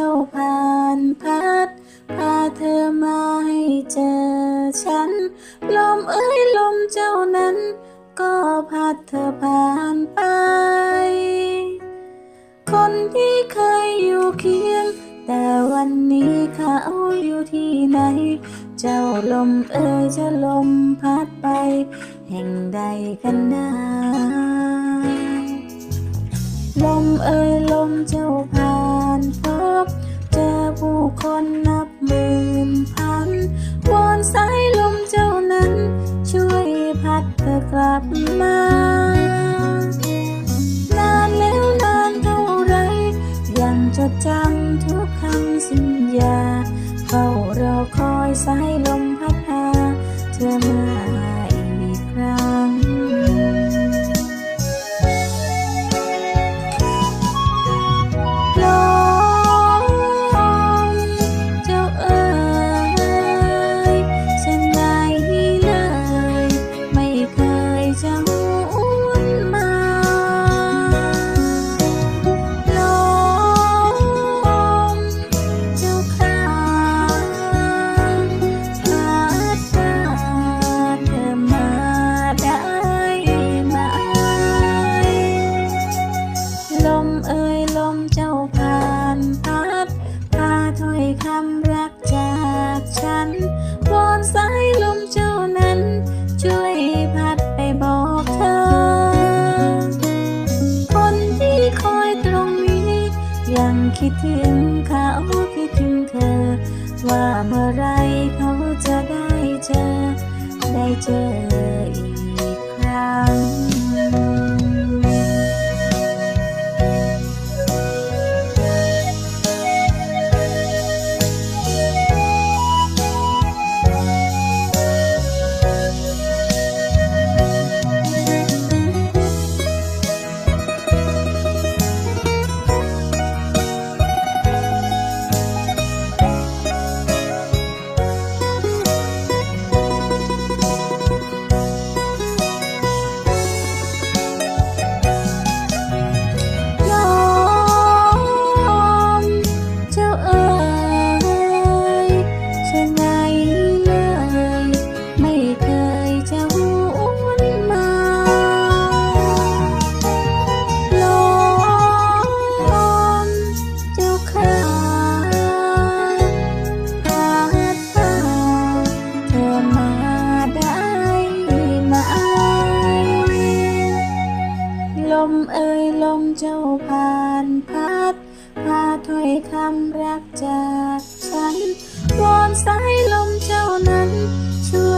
เจ้าผ่านพัดพาเธอมาให้เจอฉัน ลมเอ้ยลมเจ้านั้น ก็พัดเธอผ่านไป คนที่เคยอยู่เคียง แต่วันนี้เขาอยู่ที่ไหน เจ้าลมเอ่ยจะลมพัดไป แห่งใดกันนะลมเอ่ยลมเจ้าผ่าน ผู้คน ย ยังคิดถึงเขาคิดถึงเธอ ว่าเมื่อไรเขาจะได้เจอ ได้เจออีก ลมเจ้าผ่านพัดพาถ้อยคำรักจากฉันวอนสายลมเจ้านั้นช่วย